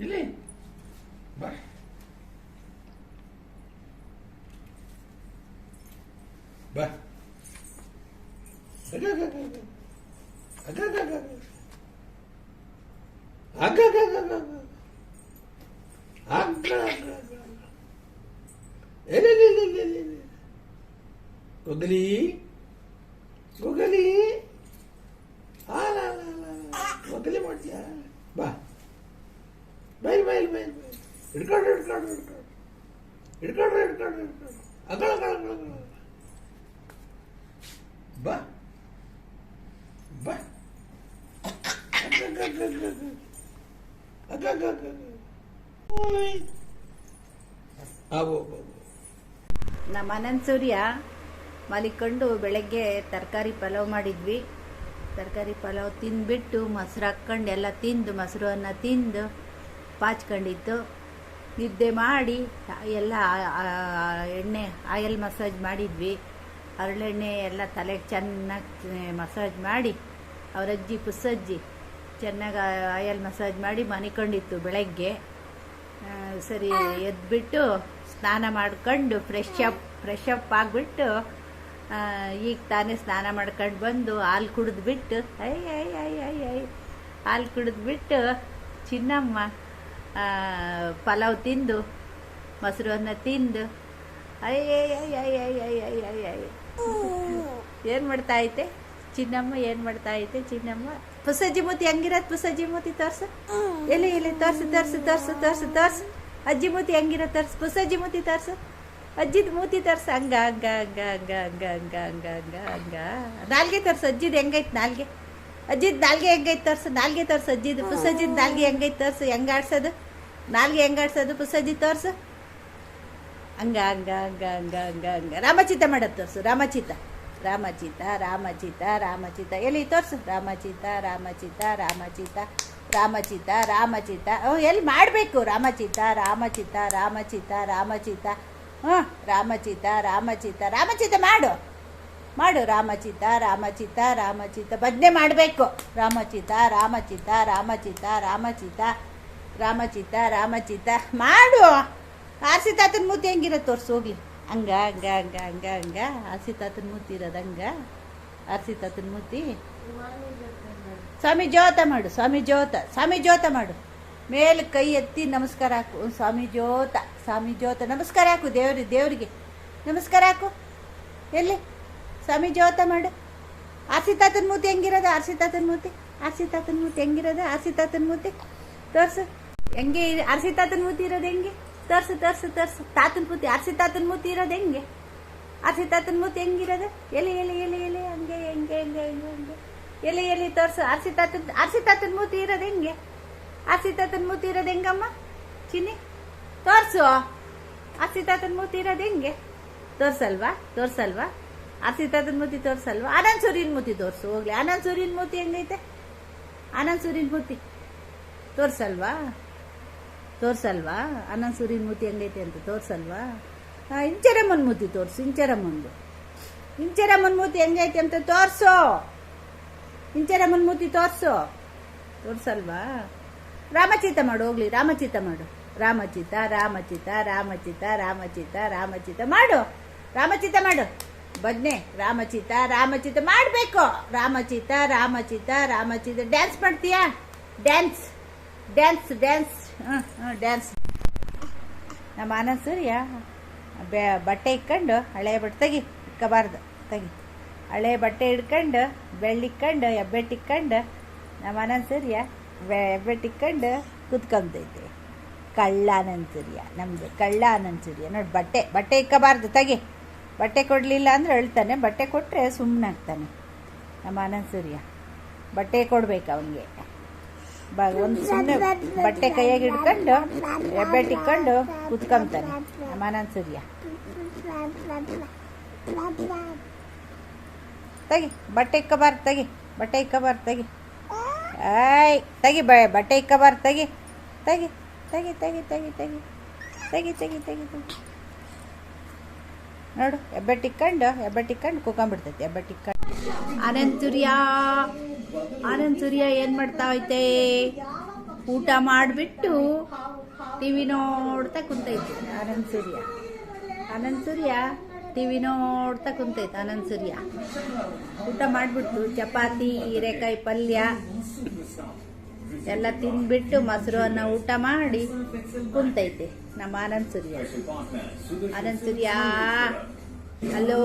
ಇಲ್ಲಿ ಬಾ ಬಾ ಅಗ ಅಗ ಅಗ ಅಗ ಅಗ గుగ్గులి గుగ్గులి గుగ్గులి మాట్యా బా. బయలు బయలు బయలు ఇడుకాడు ఇడుకాడు ఇడుకాడు. ఇడుకాడు ఇడుకాడు ఇడుకాడు. అక్కడ అక్కడ అక్కడ బా. బా. అగ్గ అగ్గ అగ్గ అబ్బో ನಮ್ಮ ಅನಂತ ಸೂರ್ಯ ಮಲಿಕೊಂಡು ಬೆಳಗ್ಗೆ ತರಕಾರಿ ಪಲಾವ್ ಮಾಡಿದ್ವಿ. ತರಕಾರಿ ಪಲಾವ್ ತಿಂದ್ಬಿಟ್ಟು ಮೊಸರು ಹಾಕ್ಕೊಂಡು ಎಲ್ಲ ತಿಂದು, ಮೊಸರು ಅನ್ನ ತಿಂದು ಪಾಚ್ಕೊಂಡಿತ್ತು ನಿದ್ದೆ ಮಾಡಿ ಎಲ್ಲ ಎಣ್ಣೆ ಆಯಲ್ ಮಸಾಜ್ ಮಾಡಿದ್ವಿ. ಹರಳೆಣ್ಣೆ ಎಲ್ಲ ತಲೆಗೆ ಚೆನ್ನಾಗಿ ಮಸಾಜ್ ಮಾಡಿ, ಅವ್ರ ಅಜ್ಜಿ ಪುಸ್ಸಜ್ಜಿ ಚೆನ್ನಾಗಿ ಆಯಲ್ ಮಸಾಜ್ ಮಾಡಿ ಮನಿಕೊಂಡಿತ್ತು ಬೆಳಗ್ಗೆ. ಸರಿ ಎದ್ಬಿಟ್ಟು ಸ್ನಾನ ಮಾಡ್ಕೊಂಡು ಫ್ರೆಶ್ ಅಪ್ ಫ್ರೆಶ್ ಅಪ್ ಆಗಿಬಿಟ್ಟು ಈಗ ತಾನೇ ಸ್ನಾನ ಮಾಡ್ಕೊಂಡು ಬಂದು ಹಾಲು ಕುಡಿದ್ಬಿಟ್ಟು ಐ ಐ ಐ ಐ ಐ ಹಾಲು ಕುಡಿದ್ಬಿಟ್ಟು ಚಿನ್ನಮ್ಮ ಪಲಾವ್ ತಿಂದು ಮೊಸರು ಅನ್ನ ತಿಂದು ಐ ಐ ಐ ಐ ಐ ಐ ಐ ಐ ಐ ಏನು ಮಾಡ್ತಾ ಐತೆ ಚಿನ್ನಮ್ಮ ಏನು ಮಾಡ್ತಾ ಐತೆ ಚಿನ್ನಮ್ಮ ಪುಸಜ್ಜಿ ಮೂತಿ ಹೆಂಗಿರತ್ ಪುಸಜ್ಜಿ ಮೂತಿ ತೋರ್ಸು ಎಲ್ಲಿ ಎಲ್ಲಿ ತೋರ್ಸು ತೋರ್ಸು ತೋರ್ಸು ತೋರ್ಸು ತೋರ್ಸು ಅಜ್ಜಿ ಮೂತಿ ಹೆಂಗಿರೋ ತರ್ಸು ಹೊಸ ಮೂತಿ ತರ್ಸು ಅಜ್ಜಿದ್ ಮೂತಿ ತರ್ಸು ಹಂಗ ಹಂಗ ಹಂಗ ಹಂಗ ಹಂಗ ಹಂಗ ಹಂಗ ಹಂಗ ಹಂಗ ನಾಲ್ಗೆ ತರ್ಸು ಅಜ್ಜಿದ್ ಹೆಂಗೈತೆ ನಾಲ್ಗೆ ಅಜ್ಜಿದ್ ನಾಲ್ಗೆ ಹೆಂಗೈತೆ ತರ್ಸು ನಾಲ್ಗೆ ತರ್ಸು ಅಜ್ಜಿದ್ ಪುಸಜ್ಜಿದ್ ನಾಲ್ಗೆ ಹೆಂಗೈತೆ ತರ್ಸು ಹೆಂಗ ಆಡ್ಸೋದು ನಾಲ್ಗೆ ಹೆಂಗ ಆಡ್ಸೋದು ಪುಸಜ್ಜಿ ತೋರ್ಸು ಹಂಗ ಹಂಗ ಹಂಗ ಹಂಗ ಹಂಗ ಹಂಗ ರಾಮಚಿತ ಮಾಡೋದು ತೋರ್ಸು ರಾಮಚಿತ ರಾಮಚಿತ ರಾಮಚಿತ ರಾಮಚಿತ ಎಲ್ಲಿ ತೋರ್ಸು ರಾಮಚಿತ ರಾಮಚಿತ ರಾಮಚಿತ ರಾಮಚಿತ ರಾಮಚಿತ ಎಲ್ಲಿ ಮಾಡಬೇಕು? ರಾಮಚಿತ ರಾಮಚಿತ ರಾಮಚಿತ ರಾಮಚಿತ ಹ್ಞೂ ರಾಮಚಿತ ರಾಮಚಿತ ರಾಮಚಿತ ಮಾಡು. ಮಾಡು ರಾಮಚಿತ ರಾಮಚಿತ ರಾಮಚಿತ ಭಜನೆ ಮಾಡಬೇಕು. ರಾಮಚಿತ ರಾಮಚಿತ ರಾಮಚಿತ ರಾಮಚಿತ ರಾಮಚಿತ ರಾಮಚಿತ ಮಾಡು. ಆರ್ಸಿ ತಾತನ ಮೂತಿ ಹೆಂಗಿರೋ ತೋರ್ಸು ಹೋಗ್ಲಿ ಹಂಗ ಹಂಗ ಹಂಗ ಹಂಗ ಹಂಗ. ಆರ್ಸಿ ತಾತನ ಮೂತಿ ಇರೋದು ಹಂಗ. ತಾತನ ಮೂತಿ. ಸ್ವಾಮಿ ಜ್ಯೋತ ಮಾಡು, ಸ್ವಾಮಿ ಜ್ಯೋತ ಸ್ವಾಮಿ ಜ್ಯೋತ ಮಾಡು. ಮೇಲೆ ಕೈ ಎತ್ತಿ ನಮಸ್ಕಾರ ಹಾಕು, ಸ್ವಾಮಿ ಜ್ಯೋತ, ಸ್ವಾಮಿ ಜೋತ ನಮಸ್ಕಾರ ಹಾಕು ದೇವ್ರಿ, ದೇವ್ರಿಗೆ. ನಮಸ್ಕಾರ ಹಾಕು. ಎಲ್ಲಿ? ಸ್ವಾಮಿ ಜ್ಯೋತ ಮಾಡು. ಆರ್ಸಿ ತಾತನ ಮೂತಿ ಹೆಂಗಿರೋದು? ಆರ್ಸಿ ತಾತನ ಮೂತಿ? ಆರ್ಸಿ ತಾತನ ಮೂತಿ ಹೆಂಗಿರೋದು? ಆರ್ಸಿ ತಾತನ ಮೂತಿ? ತೋರ್ಸು. ಹೆಂಗೆ ಆರ್ಸಿ ತಾತನ ಮೂತಿ ಇರೋದು ಹೆಂಗೆ? ತೋರ್ಸು ತೋರ್ಸು ತೋರ್ಸು. ತಾತನ ಮೂತಿ ಆರ್ಸಿ ತಾತನ ಮೂತಿ ಇರೋದು ಹೆಂಗೆ? ಆರ್ಸಿ ತಾತನ ಮೂತಿ ಹೆಂಗಿರೋದು? ಎಲ್ಲಿ ಎಲ್ಲಿ ಎಲ್ಲಿ ಎಲ್ಲಿ? ಹಂಗೆ, ಹೆಂಗೆ ಹೆಂಗೆ ಹೆಂಗೆ, ಹಂಗೆ. ಎಲೆ ಎಲ್ಲಿ ತೋರಿಸು? ಆರ್ಸಿ ತಾತನ ಆರ್ಸಿ ತಾತನ ಮೂತಿ ಇರೋದು ಹೆಂಗೆ? ಆರ್ಸಿ ತಾತನ ಮೂತಿ ಇರೋದು ಹೆಂಗಮ್ಮ? ಚಿನ್ನಿ, ತೋರಿಸು. ಆರ್ಸಿ ತಾತನ ಮೂತಿ ಇರೋದು ಹೆಂಗೆ? ತೋರ್ಸಲ್ವಾ? ತೋರ್ಸಲ್ವಾ? ಆರ್ಸಿ ತಾತನ ಮೂತಿ ತೋರ್ಸಲ್ವಾ? ಆನಂದ್ ಸೂರ್ಯನ ಮೂತಿ ತೋರಿಸು, ಹೋಗ್ಲಿ. ಆನಂದ್ ಸೂರ್ಯನ ಮೂತಿ ಹೆಂಗೈತೆ? ಆನಂದ್ ಸೂರ್ಯನ ಮೂತಿ. ತೋರ್ಸಲ್ವಾ? ತೋರ್ಸಲ್ವಾ? ಆನಂದ್ ಸೂರ್ಯನ ಮೂತಿ ಹೆಂಗೈತೆ ಅಂತ ತೋರ್ಸಲ್ವಾ? ಇಂಚರಮ್ಮನ ಮೂತಿ ತೋರಿಸು ಇಂಚರಮ್ಮಂದು ಇಂಚರಮ್ಮನ ಮೂತಿ ಹೆಂಗೈತೆ ಅಂತ ತೋರ್ಸು. ಇಂಚರಮ್ಮನ ಮೂರ್ತಿ ತೋರ್ಸು. ತೋರ್ಸಲ್ವಾ? ರಾಮಚಿತ ಮಾಡು, ಹೋಗ್ಲಿ. ರಾಮಚಿತ ಮಾಡು. ರಾಮಚಿತ ರಾಮಚಿತ ರಾಮಚಿತ ರಾಮಚಿತ ರಾಮಚಿತ ಮಾಡು. ರಾಮಚಿತ ಮಾಡು. ಬದ್ನೆ ರಾಮಚಿತ ರಾಮಚಿತ ಮಾಡಬೇಕು. ರಾಮಚಿತ ರಾಮಚಿತ ರಾಮಚಿತ. ಡ್ಯಾನ್ಸ್ ಮಾಡ್ತೀಯಾ? ಡ್ಯಾನ್ಸ್ ಡ್ಯಾನ್ಸ್ ಡ್ಯಾನ್ಸ್ ಹ್ಞೂ ಡ್ಯಾನ್ಸ್ ನಮ್ಮ ಆನಂದ್ ಸೂರ್ಯ ಬಟ್ಟೆ ಇಟ್ಕೊಂಡು ಹಳೆ ಬಟ್ಟೆ ತೆಗಿ, ಇಕ್ಕಬಾರ್ದು. ತೆಗಿ. ಹಳೆ ಬಟ್ಟೆ ಹಿಡ್ಕೊಂಡು ಬೆಳ್ಳಿಕ್ಕೊಂಡು ಹೆಬ್ಬೆಟ್ಟಿಕ್ಕೊಂಡು ನಮ್ಮ ಆನಂದ್ ಸೂರ್ಯ ಬೆ ಹೆಬ್ಬೆಟ್ಟಿಕ್ಕೊಂಡು ಕುತ್ಕೊಂತೈತೆ. ಕಳ್ಳ ಅನಂತ ಸೂರ್ಯ ನಮ್ಮದು ಕಳ್ಳ ಅನಂತ ಸೂರ್ಯ ನೋಡಿ ಬಟ್ಟೆ ಬಟ್ಟೆ ಇಕ್ಕಬಾರ್ದು, ತಗೆ. ಬಟ್ಟೆ ಕೊಡಲಿಲ್ಲ ಅಂದ್ರೆ ಅಳ್ತಾನೆ. ಬಟ್ಟೆ ಕೊಟ್ಟರೆ ಸುಮ್ಮನಾಗ್ತಾನೆ ನಮ್ಮ ಆನಂದ್ ಸೂರ್ಯ ಬಟ್ಟೆ ಕೊಡ್ಬೇಕು ಅವನಿಗೆ. ಬ, ಒಂದು ಸುಮ್ಮನೆ ಬಟ್ಟೆ ಕೈಯಾಗಿ ಹಿಡ್ಕೊಂಡು ಎಬ್ಬೆಟ್ಟಿಕ್ಕೊಂಡು ಕುತ್ಕೊಂತಾನೆ. ನಮ್ಮ ಆನಂದ್ ಸೂರ್ಯ ತೆಗಿ, ಬಟ್ಟೆ ಇಕ್ಕಬಾರ್ದು ತೆಗಿ, ಬಟ್ಟೆ ಇಕ್ಕಬಾರ್ದು ತೆಗಿ. ಆಯ್ ತೆಗಿ ಬ, ಬಟ್ಟೆ ಇಕ್ಕಬಾರ್ದು ತೆಗಿ. ತೆಗಿ ತೆಗಿ ತೆಗಿ ತೆಗಿ ತೆಗಿ. ತೆಗಿ ತೆಗಿ ತೆಗಿ ತೆಗಿ. ನೋಡು ಹೆಬ್ಬೆಟ್ಟಿಕ್ಕೊಂಡು ಹೆಬ್ಬೆಟ್ಟಿಕ್ಕೊಂಡು ಕುಕೊಂಬಿಡ್ತೈತೆ ಹೆಬ್ಬೆಟ್ಟಿಕ್ಕೊಂಡು ಆನಂದ್ ಸೂರ್ಯ ಆನಂದ್ ಸೂರ್ಯ ಏನು ಮಾಡ್ತಾ ಐತೆ ಊಟ ಮಾಡಿಬಿಟ್ಟು ಟಿ ವಿ ನೋಡ್ತಾ ಕುಂತೈತೆ ಆನಂದ್ ಸೂರ್ಯ ಟಿ ವಿ ನೋಡ್ತಾ ಕುಂತೈತೆ ಆನಂದ್ ಸೂರ್ಯ. ಊಟ ಮಾಡಿಬಿಟ್ಟು ಚಪಾತಿ, ಹೀರೆಕಾಯಿ ಪಲ್ಯ ಎಲ್ಲ ತಿಂದ್ಬಿಟ್ಟು ಮೊಸರು ಅನ್ನ ಊಟ ಮಾಡಿ ಕುಂತೈತೆ ನಮ್ಮ ಆನಂದ್ ಸೂರ್ಯ. ಆನಂದ್ ಸೂರ್ಯ, ಹಲೋ.